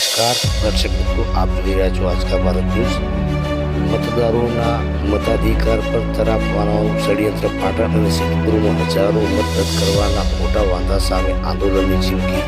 નમસ્કાર, દર્શક મિત્રો, આપ જોઈ રહ્યા છો આજકા ભારત ન્યૂઝ. મતદારોના મતાધિકાર પર તરાપવાનો ષડયંત્ર પાટણ અને સિદ્ધપુરમાં હજારો મત કરવાના મોટા વાંધા સામે આંદોલનની ચીમકી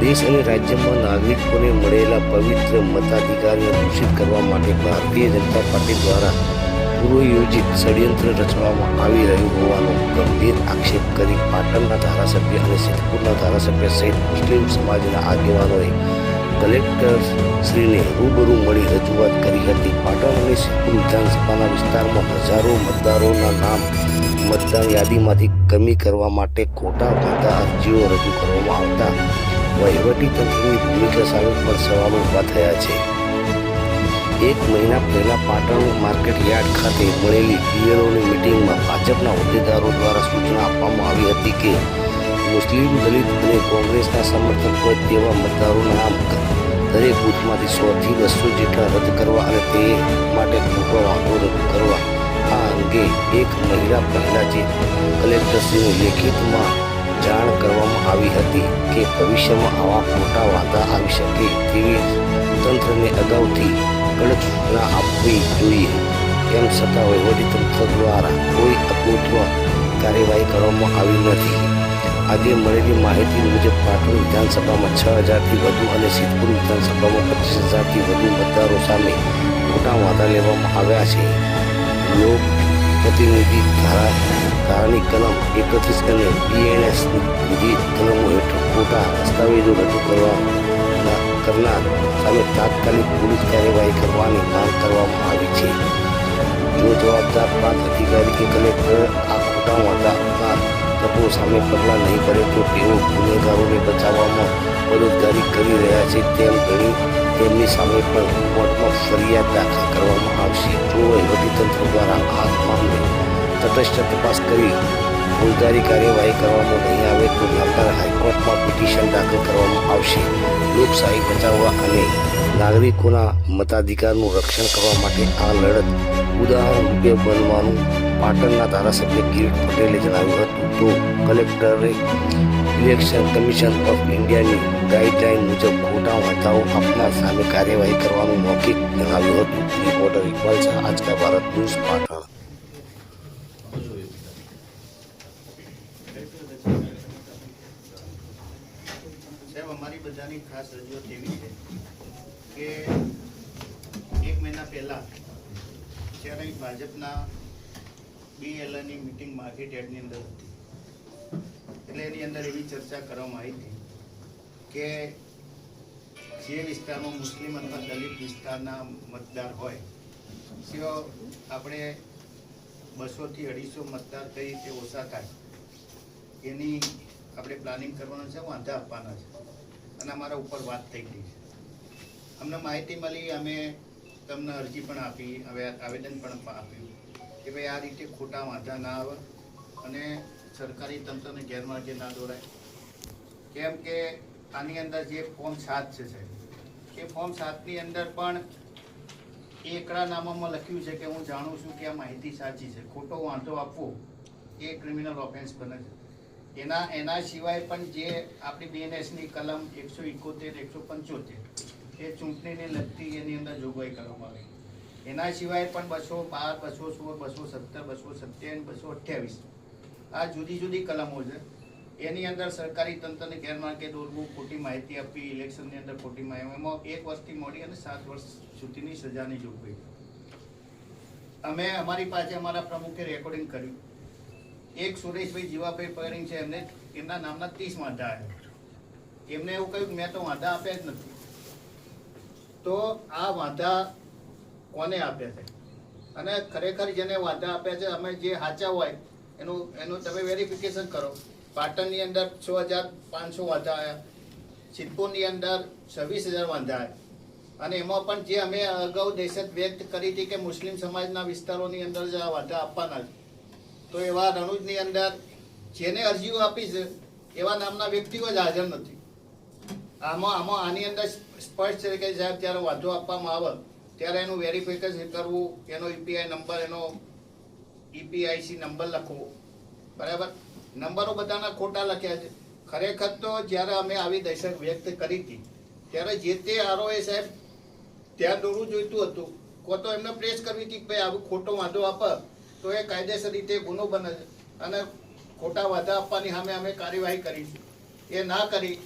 દેશ અને રાજ્યમાં નાગરિકોને મળેલા પવિત્ર મતાધિકારને દૂષિત કરવા માટે ભારતીય જનતા પાર્ટી દ્વારા પૂર્વયોજિત ષડયંત્ર રચવામાં આવી રહ્યું હોવાનો ગંભીર આક્ષેપ કરી પાટણના ધારાસભ્ય અને સિદ્ધપુરના ધારાસભ્ય સહિત મુસ્લિમ સમાજના આગેવાનોએ કલેક્ટર શ્રીને રૂબરૂ મળી રજૂઆત કરી હતી. પાટણ અને સિદ્ધપુર વિધાનસભાના વિસ્તારમાં હજારો મતદારોના નામ મતદાર યાદીમાંથી કમી કરવા માટે ખોટા ખોટા અરજીઓ રજૂ કરવામાં આવતા વહીવટી તંત્રની ભૂમિકા સામે પણ સવાલો ઊભા થયા છે. એક મહિના પહેલા પાટણ માર્કેટ યાર્ડ ખાતે મળેલી પીએલઓની મિટિંગમાં ભાજપના હોદ્દેદારો દ્વારા સૂચના આપવામાં આવી હતી કે મુસ્લિમ દલિત અને કોંગ્રેસના સમર્થક હોય તેવા મતદારોના દરેક બૂથમાંથી સોથી બસો જેટલા રદ કરવા અને તે માટે વાંધો રજૂ કરવા. આ અંગે એક મહિલા પહેલા જે કલેક્ટરશ્રીને લેખિતમાં જાણ કરવામાં આવી હતી કે ભવિષ્યમાં આવા મોટા વાંધા આવી શકે તેવી તંત્રને અગાઉથી કડક સૂચના આપવી જોઈએ. તેમ છતાં વહીવટીતંત્ર દ્વારા કોઈ અપૂર્વ કાર્યવાહી કરવામાં આવી નથી. આજે મળેલી માહિતી મુજબ પાટણ વિધાનસભામાં છ હજારથી વધુ અને સિદ્ધપુર વિધાનસભામાં પચીસ હજારથી વધુ મતદારો સામે મોટા વાંધા લેવામાં આવ્યા છે. લોક પ્રતિનિધિ ધારા ધારાની કલમ એકત્રીસ અને બીએનએસ વિધિ કલમો હેઠળ ખોટા દસ્તાવેજો રજૂ કરવા કરનાર સામે તાત્કાલિક પોલીસ કાર્યવાહી કરવાની માંગ કરવામાં આવી છે. જો જવાબદાર પાંચ અધિકારી કે કલેક્ટર આ ખોટા વાંધા તત્વો સામે પગલાં નહીં ભરે તો તેઓ ગુનેગારોને બચાવવામાં મદદગારી કરી રહ્યા છે તેમ ગણી તેમની સામે પણ કોર્ટમાં ફરિયાદ દાખલ કરવામાં આવશે. જો વહીવટીતંત્ર દ્વારા આ મામલે તટસ્થ તપાસ કરી ફોજદારી કાર્યવાહી કરવામાં નહીં આવે તો નામદાર હાઈકોર્ટમાં પિટિશન દાખલ કરવામાં આવશે. લોકશાહી બચાવવા અને નાગરિકોના મતાધિકારનું રક્ષણ કરવા માટે આ લડત ઉદાહરણ રૂપે બનવાનું પાટણના ધારાસભ્ય કિરીટ પટેલે જણાવ્યું હતું તો કલેક્ટરે ઇલેક્શન કમિશન ઓફ ઇન્ડિયાની ગાઈડલાઈન મુજબ ખોટા વાંધાઓ આપનાર સામે કાર્યવાહી કરવાનું મૌખિક જણાવ્યું હતું. Reporter Iqbal Shah Aajka Bharat news, Patan. સાહેબ, અમારી બધાની ખાસ રજૂઆત એવી છે કે એક મહિના પહેલા જ્યારે ભાજપના બીએલએની મિટિંગ માર્કેટ યાર્ડની અંદર હતી. એટલે એની અંદર એવી ચર્ચા કરવામાં આવી હતી કે જે વિસ્તારમાં મુસ્લિમ અથવા દલિત વિસ્તારના મતદાર હોય સિવાય આપણે બસોથી અઢીસો મતદાર કઈ રીતે ઓછા થાય, એની આપણે પ્લાનિંગ કરવાનું છે, વાંધા આપવાના છે. અને અમારા ઉપર વાત થઈ ગઈ છે. અમને માહિતી મળી, અમે તમને અરજી પણ આપી, હવે આવેદન પણ આપ્યું. કે ભાઈ આ રીતે ખોટા વાંધા ના આવે અને સરકારી તંત્રને ગેરમાર્ગે ના દોરાય. કેમ કે આની અંદર જે ફોર્મ સાત છે સાહેબ, એ ફોર્મ સાતની અંદર પણ એકડા નામામાં લખ્યું છે કે હું જાણું છું કે આ માહિતી સાચી છે. ખોટો વાંધો આપવો એ ક્રિમિનલ ઓફેન્સ બને છે. એના એના સિવાય પણ જે આપણી બીએનએસની કલમ એકસો એકોતેર, એકસો પંચોતેર એ ચૂંટણીને લગતી એની અંદર જોગવાઈ કરવામાં આવી. એના સિવાય પણ બસો બાર, બસો સોળ, બસો સત્તર, બસો સત્યાવીસ, બસો અઠ્યાવીસ. આ જુદી જુદી કલમો છે. એની અંદર સરકારી તંત્રને ગેરમાર્ગે દોરવું, ખોટી માહિતી આપવી, ઇલેક્શનની અંદર ખોટી માહિતી એમાં એક વર્ષથી મોડી અને સાત વર્ષ સુધીની સજાની જોગવાઈ અમે અમારી પાસે અમારા પ્રમુખે રેકોર્ડિંગ કર્યું. એક સુરેશભાઈ જીવાભાઈ પગરિંગ છે એમને, એમના નામના ત્રીસ વાંધા આવ્યા એમને એવું કહ્યું મેં તો વાંધા આપ્યા જ નથી. તો આ વાંધા કોને આપ્યા છે? અને ખરેખર જેને વાંધા આપ્યા છે, અમે જે સાચા હોય, એનું એનું તમે વેરિફિકેશન કરો. પાટણની અંદર છ હજાર પાંચસો વાંધા આવ્યા સિદ્ધપુરની અંદર છવ્વીસ હજાર વાંધા આવ્યા અને એમાં પણ જે અમે અગાઉ દહેશત વ્યક્ત કરી હતી કે મુસ્લિમ સમાજના વિસ્તારોની અંદર જ આ વાંધા આપવાના છે. તો એવા રણુજની અંદર જેને અરજીઓ આપી છે, એવા નામના વ્યક્તિઓ જ હાજર નથી. આમાં આમાં આની અંદર સ્પષ્ટ છે કે સાહેબ જ્યારે વાંધો આપવામાં આવે. ત્યારે એનું વેરિફિકેશન કરવું, એનો ઈપીઆઈ નંબર એનો ઈપીઆઈસી નંબર લખવો. બરાબર? નંબરો બધાના ખોટા લખ્યા છે. ખરેખર તો જ્યારે અમે આવી દહેશત વ્યક્ત કરી હતી, ત્યારે જે તે આરઓએ સાહેબ ત્યાં દોરવું જોઈતું હતું કો તો એમને પ્રેસ કરવી હતી કે ભાઈ આવું ખોટો વાંધો આપે, તો એ કાયદેસર રીતે ગુનો બને છે. અને ખોટા વાંધા આપવાની સામે અમે કાર્યવાહી કરીશું એ ના કરી,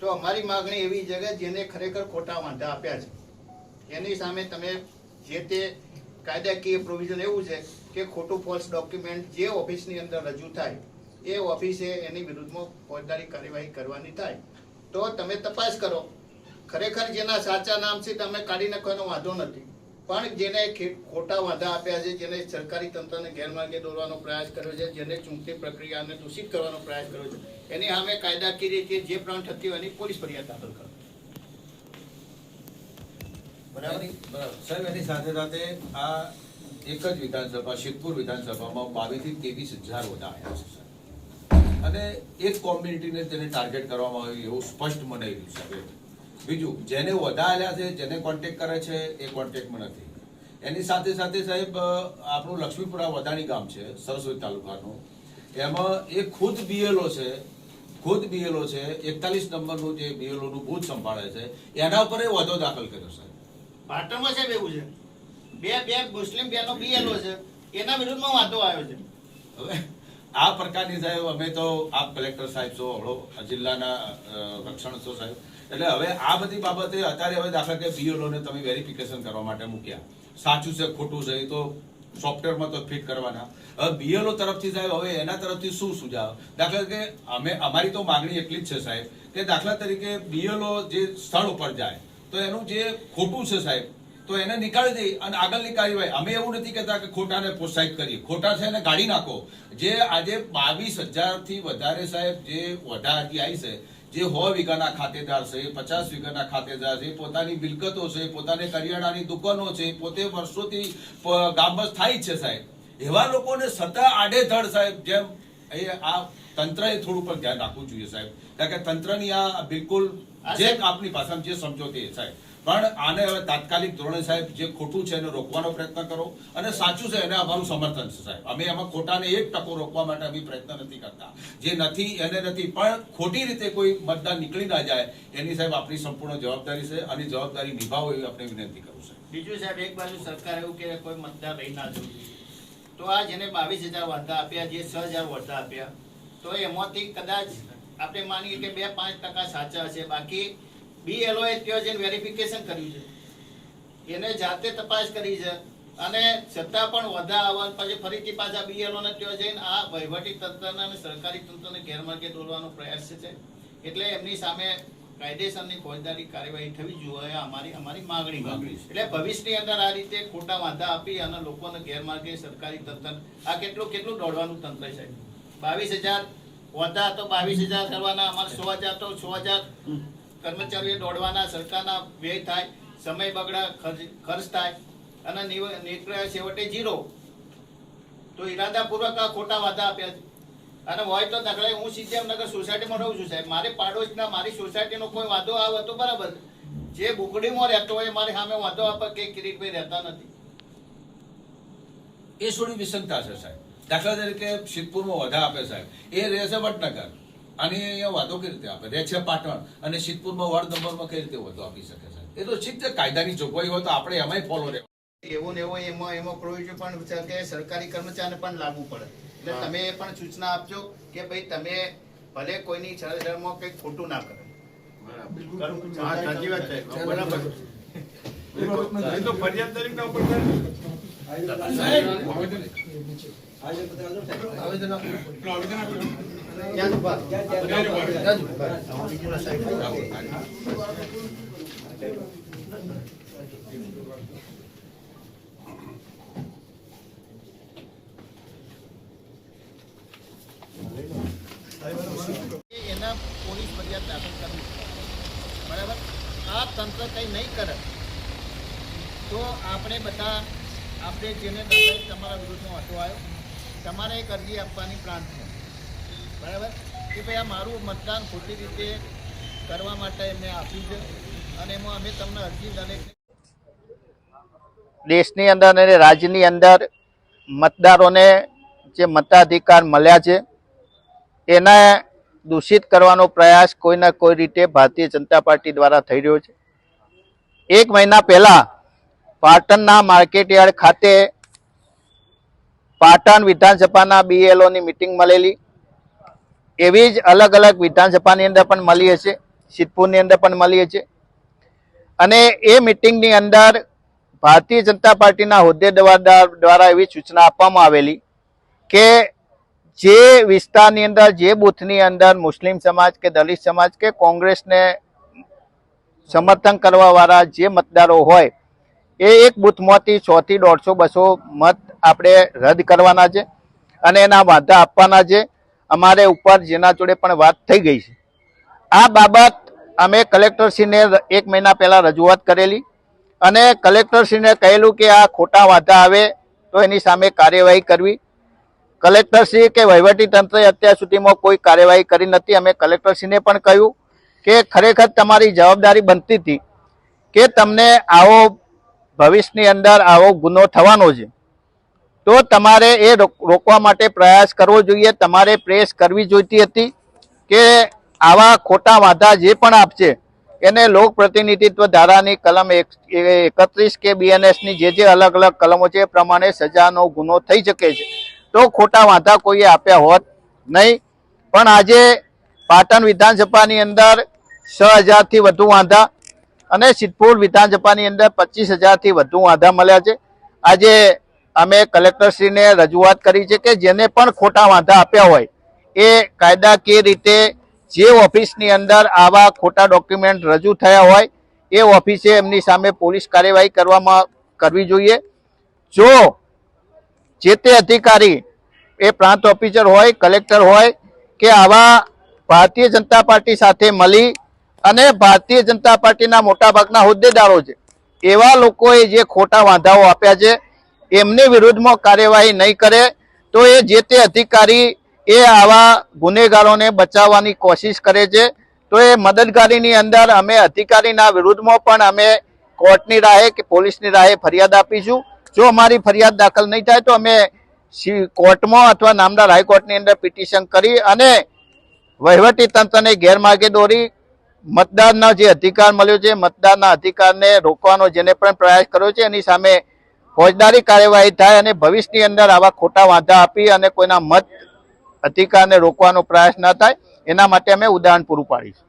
તો અમારી માગણી એવી છે કે જેને ખરેખર ખોટા વાંધા આપ્યા છે. એની સામે તમે જે તે કાયદાકીય પ્રોવિઝન એવું છે કે ખોટું ફોલ્સ ડોક્યુમેન્ટ જે ઓફિસની અંદર રજૂ થાય, એ ઓફિસે એની વિરુદ્ધમાં ફોજદારી કાર્યવાહી કરવાની થાય. તો તમે તપાસ કરો. ખરેખર જેના સાચા નામ છે તમે કાઢી નાખવાનો વાંધો નથી. પણ જેને ખોટા વાંધા આપ્યા છે, જેને સરકારી તંત્રને ગેરમાર્ગે દોરવાનો પ્રયાસ કર્યો છે, જેને ચૂંટણી પ્રક્રિયાને દૂષિત કરવાનો પ્રયાસ કર્યો છે, એની સામે કાયદાકીય રીતે જે પ્રાણ થતી હોય એની પોલીસ ફરિયાદ દાખલ કરો. બરાબર? સાહેબ, એની સાથે સાથે આ એક જ વિધાનસભા, શિવપુર વિધાનસભામાં બાવીસથી ત્રેવીસ હજાર વોટ આવ્યા સાહેબ. અને એક કોમ્યુનિટીને તેને ટાર્ગેટ કરવામાં આવ્યું એવું સ્પષ્ટ મને રહ્યું સાહેબ. બીજું, જેને વધારેલા છે, જેને કોન્ટેક્ટ કરે છે, એ કોન્ટેક્ટમાં નથી. એની સાથે સાથે સાહેબ આપણું લક્ષ્મીપુરા વધાણી ગામ છે, સરસ્વતી તાલુકાનું. એમાં એ ખુદ બીએલઓ છે, ખુદ બીએલઓ છે, એકતાલીસ નંબરનું જે બીએલઓ નું બૂથ સંભાળે છે, એના ઉપર એ વધો દાખલ કર્યો, સાહેબ. પાટણમાં સાહેબ એવું છે. બે બે મુસ્લિમ બેનો બીએલઓ છે. એના વિરુદ્ધમાં વાંધો આવ્યો છે. હવે આ પ્રકારની સાહેબ અમે તો આપ કલેક્ટર સાહેબ છો હળો જિલ્લાના રક્ષણ છો સાહેબ. એટલે હવે આ બધી બાબતે અત્યારે હવે દાખલા કે BLO તમે વેરિફિકેશન કરવા માટે મૂક્યા. સાચું છે, ખોટું છે, એ તો સોફ્ટવેરમાં તો ફિટ કરવાના. હવે બીએલઓ તરફથી સાહેબ હવે એના તરફથી શું સુઝાવ? દાખલા કે અમે, અમારી તો માગણી એટલી જ છે સાહેબ કે દાખલા તરીકે બીએલઓ જે સ્થળ ઉપર જાય તો એનું જે ખોટું છે સાહેબ, તો એને નીકાળી દઈ અને આગળની કાર્યવાહી. અમે એવું નથી કહેતા કે ખોટાને પ્રોત્સાહિત કરીએ. ખોટા છે એને કાઢી નાખો. જે આજે બાવીસ હજારથી વધારે સાહેબ જે વધારે અરજી આવી છે, જે સો વીઘાના ખાતેદાર છે, પચાસ વીઘાના ખાતેદાર છે, પોતાની મિલકતો છે, પોતાની કરિયાણાની દુકાનો છે, પોતે વર્ષોથી ગામમાં સ્થાયી જ છે સાહેબ. એવા લોકોને સતત આડેધડ સાહેબ જેમ આ તંત્રએ થોડું પણ ધ્યાન રાખવું જોઈએ સાહેબ. કારણ કે તંત્રની આ બિલકુલ જે આપની ભાષામાં જે સમજો તે સાહેબ. પણ આને હવે તાત્કાલિક ધોરણે સાહેબ જે ખોટું છે એને રોકવાનો પ્રયત્ન કરો અને સાચું છે એને અમારું સમર્થન છે સાહેબ. અમે એમાં ખોટાને એક ટકો રોકવા માટે અમે પ્રયત્ન નથી કરતા. જે નથી એને નથી પણ ખોટી રીતે કોઈ મતદાન નીકળી ના જાય એની સાહેબ આપણી સંપૂર્ણ જવાબદારી છે અને જવાબદારી નિભાવો એવી આપણે વિનંતી કરું છું બીજું સાહેબ એક બાજુ સરકાર એવું કે કોઈ મતદાર રહી ના જોઈએ. તો આ જેને બાવીસ હજાર વાર્તા આપ્યા જે છ હજાર વાર્તા આપ્યા તો એમાંથી કદાચ આપણે માનીએ કે બે પાંચ ટકા સાચા હશે. બાકી બીએલઓએ ત્યાં જઈને વેરિફિકેશન કર્યું છે. એને જાતે તપાસ કરી છે અને છતાં પણ વધા આવવા પછી ફરીથી પાછા બીએલઓ ને ત્યાં જઈને આ વહીવટી તંત્રના અને સરકારી તંત્રને ગેરમાર્ગે દોરવાનો પ્રયાસ છે. એટલે એમની સામે કાયદેસરની ફોજદારી કાર્યવાહી થવી જોઈએ. અમારી અમારી માગણી માગણી છે. એટલે ભવિષ્યની અંદર આ રીતે ખોટા વાંધા આપી અને લોકોને ગેરમાર્ગે સરકારી તંત્ર આ કેટલું કેટલું દોડવાનું તંત્ર છે. બાવીસ હજાર વાંધા તો બાવીસ હજાર કરવાના અમારે સો હજાર તો સો હજાર કર્મચારીઓ દોડવાના સરકારના વ્યય થાય સમય બગડા ખર્ચ થાય અને નીકળ્યા છેવટે જીરો તો ઈરાદાપૂર્વક આ ખોટા વાદા આપ્યા છે. અને હોય તો દાખલા હું સિદ્ધિનગર સોસાયટીમાં રહું છું સાહેબ. મારે પાડોશના મારી સોસાયટીનો કોઈ વાંધો આવે તો બરાબર. જે બુકડીમાં રહેતો હોય મારી સામે વાંધો આપે કે કિરીટભાઈ રહેતા નથી. એ થોડી વિસંગતા છે સાહેબ. દાખલા તરીકે સિદ્ધપુરમાં વધા આપે સાહેબ. એ રહેશે વડનગર. અને એ અહીંયા વાદો કઈ રીતે આપે? રહે છે પાટણ. અને સિદ્ધપુરમાં વોર્ડ નંબરમાં કઈ રીતે વધુ આપી શકે સાહેબ? એ તો ઠીક છે કાયદાની જોગવાઈ હોય તો આપણે એમાંય ફોલો રહે એવો ને એવો એમાં એમાં પ્રોવિઝન પણ કે સરકારી કર્મચારીને પણ લાગુ પડે. એટલે તમે એ પણ સૂચના આપજો કે ભાઈ તમે ભલે કોઈની છળધરમાં કંઈક ખોટું ના કરે. હા, સાચી વાત છે. બરાબર. ફરિયાદ તરીકે. એના પોલીસ ફરિયાદ દાખલ કરવી. બરાબર? આ તંત્ર કંઈ નહીં કરે. તો આપણે બધા, આપણે જેને તમારા વિરુદ્ધનો વાંધો આવ્યો તમારે એક અરજી આપવાની છે. બરાબર? કે ભાઈ આ મારું મતદાન ખોટી રીતે કરવા માટે એમને આપ્યું છે અને એમાં અમે તમને અરજી દરેક દેશની અંદર અને રાજ્યની અંદર મતદારોને જે મતાધિકાર મળ્યા છે, એને દૂષિત કરવાનો પ્રયાસ કોઈના કોઈ રીતે ભારતીય જનતા પાર્ટી દ્વારા થઈ રહ્યો છે. એક મહિના પહેલાં પાટણના માર્કેટયાર્ડ ખાતે પાટણ વિધાનસભાના બીએલઓની મિટિંગ મળેલી. એવી જ અલગ અલગ વિધાનસભાની અંદર પણ મળી હશે, સિદ્ધપુરની અંદર પણ મળી હશે. અને એ મિટિંગની અંદર ભારતીય જનતા પાર્ટીના હોદ્દેદાર દ્વારા એવી સૂચના આપવામાં આવેલી કે જે વિસ્તારની અંદર, જે બૂથની અંદર મુસ્લિમ સમાજ કે દલિત સમાજ કે કોંગ્રેસને સમર્થન કરવાવાળા જે મતદારો હોય એ એક બૂથમાંથી સો થી દોઢસો બસો મત આપણે રદ કરવાના છે અને એના વાંધા આપવાના છે. અમારે ઉપર જેના જોડે પણ વાત થઈ ગઈ છે. આ બાબત અમે કલેક્ટરશ્રીને એક મહિના પહેલા રજૂઆત કરેલી અને કલેક્ટરશ્રીને કહેલું કે આ ખોટા વાંધા આવે તો એની સામે કાર્યવાહી કરવી. કલેક્ટરશ્રી કે વહીવટી તંત્રએ અત્યાર સુધીમાં કોઈ કાર્યવાહી કરી નથી. અમે કલેક્ટરશ્રીને પણ કહ્યું કે ખરેખર તમારી જવાબદારી બનતી હતી કે તમને આવો ભવિષ્યની અંદર આવો ગુનો થવાનો છે. તો તમારે એ રોક- રોકવા માટે પ્રયાસ કરવો જોઈએ. તમારે પ્રેસ કરવી જોઈતી હતી કે આવા ખોટા વાંધા જે પણ આપશે, એને લોક પ્રતિનિધિત્વ ધારાની કલમ એકત્રીસ કે બીએનએસની જે જે અલગ અલગ કલમો છે એ પ્રમાણે સજાનો ગુનો થઈ શકે છે. તો ખોટા વાંધા કોઈએ આપ્યા હોત નહીં. પણ આજે પાટણ વિધાનસભાની અંદર છ હજારથી વધુ વાંધા અને સિદ્ધપુર વિધાનસભાની અંદર પચીસ હજારથી વધુ વાંધા મળ્યા છે. આજે અમે કલેક્ટરશ્રીને રજૂઆત કરી છે કે જેને પણ ખોટા વાંધા આપ્યા હોય, એ કાયદાકીય રીતે જે ઓફિસની અંદર આવા ખોટા ડોક્યુમેન્ટ રજૂ થયા હોય, એ ઓફિસે એમની સામે પોલીસ કાર્યવાહી કરવામાં કરવી જોઈએ. જો જે તે અધિકારી, એ પ્રાંત ઓફિસર હોય, કલેક્ટર હોય, કે આવા ભારતીય જનતા પાર્ટી સાથે મળી અને ભારતીય જનતા પાર્ટીના મોટાભાગના હોદ્દેદારો છે. એવા લોકોએ જે ખોટા વાંધાઓ આપ્યા છે, એમની વિરુદ્ધમાં કાર્યવાહી નહીં કરે, તો એ જે તે અધિકારી એ આવા ગુનેગારોને બચાવવાની કોશિશ કરે છે. તો એ મદદગારીની અંદર અમે અધિકારીના વિરુદ્ધમાં પણ અમે કોર્ટની રાહે કે પોલીસની રાહે ફરિયાદ આપીશું. જો અમારી ફરિયાદ દાખલ નહીં થાય તો અમે કોર્ટમાં અથવા નામદાર હાઈકોર્ટની અંદર પિટિશન કરી અને વહીવટી તંત્રને ગેરમાર્ગે દોરી મતદારનો જે અધિકાર મળ્યો છે મતદારના અધિકારને રોકવાનો જેને પણ પ્રયાસ કર્યો છે, એની સામે ફોજદારી કાર્યવાહી થાય અને ભવિષ્યની અંદર આવા ખોટા વાંધા આપી અને કોઈના મત અધિકારને રોકવાનો પ્રયાસ ન થાય, એના માટે અમે ઉદાહરણ પૂરું પાડીશું.